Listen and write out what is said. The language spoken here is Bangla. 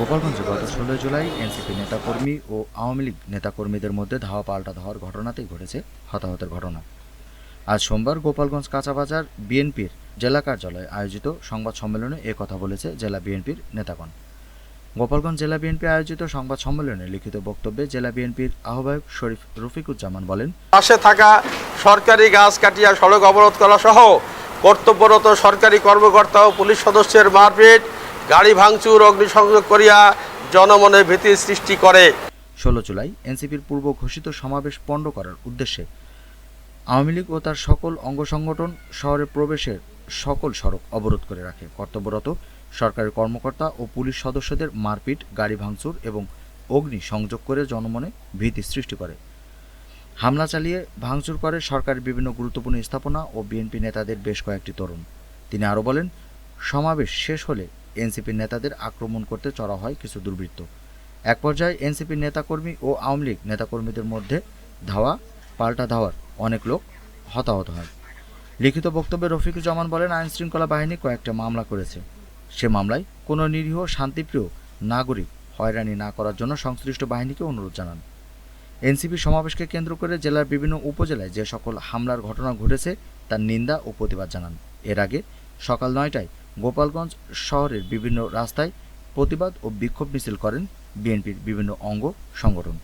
গোপালগঞ্জে গত ষোলোই জুলাই এনসিপি নেতাকর্মী ও আওয়ামী লীগ নেতাকর্মীদের মধ্যে ধাওয়া পাল্টা ধাওয়ার ঘটনাতেই ঘটেছে হতাহতের ঘটনা। আজ সোমবার গোপালগঞ্জ কাঁচাবাজার বিএনপির জেলা কার্যালয়ে আয়োজিত সংবাদ সম্মেলনে এ কথা বলেছে জেলা বিএনপির নেতাগণ। গোপালগঞ্জ জেলা বিএনপি আয়োজিত সংবাদ সম্মেলনে লিখিত বক্তব্যে জেলা বিএনপির আহ্বায়ক শরীফ রফিকুজ্জামান বলেন, পাশে থাকা সরকারি গাছ কাটিয়া সড়ক অবরোধ করা সহ কর্তব্যরত সরকারি কর্মকর্তা ও পুলিশ সদস্যের মারপিট গাড়ি ভাঙচুর, অগ্নিসংযোগ করিয়া জনমনে ভীতি সৃষ্টি করে। ষোলো জুলাই এনসিপির পূর্ব ঘোষিত সমাবেশ পণ্ড করার উদ্দেশ্যে আওয়ামী লীগ ও তার সকল অঙ্গ সংগঠন শহরে প্রবেশের সকল সড়ক অবরোধ করে রাখে। কর্তব্যরত সরকারি কর্মকর্তা ও পুলিশ সদস্যদের মারপিট, গাড়ি ভাঙচুর এবং অগ্নি সংযোগ করে জনমনে ভীতি সৃষ্টি করে। হামলা চালিয়ে ভাঙচুর করে সরকারের বিভিন্ন গুরুত্বপূর্ণ স্থাপনা ও বিএনপি নেতাদের বেশ কয়েকটি তরুণ। তিনি আরও বলেন, সমাবেশ শেষ হলে এনসিপির নেতাদের আক্রমণ করতে চড়া হয় কিছু দুর্বৃত্ত। এক পর্যায়ে এনসিপির নেতাকর্মী ও আওয়ামী লীগ নেতাকর্মীদের মধ্যে ধাওয়া, পাল্টা ধাওয়ার অনেক লোক হতাহত হয়। লিখিত বক্তব্যে রফিকুজ্জামান বলেন আইন শৃঙ্খলা বাহিনী কয়েকটা মামলা করেছে। সে মামলায় কোনো নিরীহ, শান্তিপ্রিয় নাগরিক হয়রানি না করার জন্য সংশ্লিষ্ট বাহিনীকে অনুরোধ জানান। এনসিপি সমাবেশকে কেন্দ্র করে জেলার বিভিন্ন উপজেলায় যে সকল হামলার ঘটনা ঘটেছে তার নিন্দা ও প্রতিবাদ জানান। এর আগে সকাল নয়টায় গোপালগঞ্জ শহরের বিভিন্ন রাস্তায় প্রতিবাদ ও বিক্ষোভ মিছিল করেন বিএনপির বিভিন্ন অঙ্গ সংগঠন।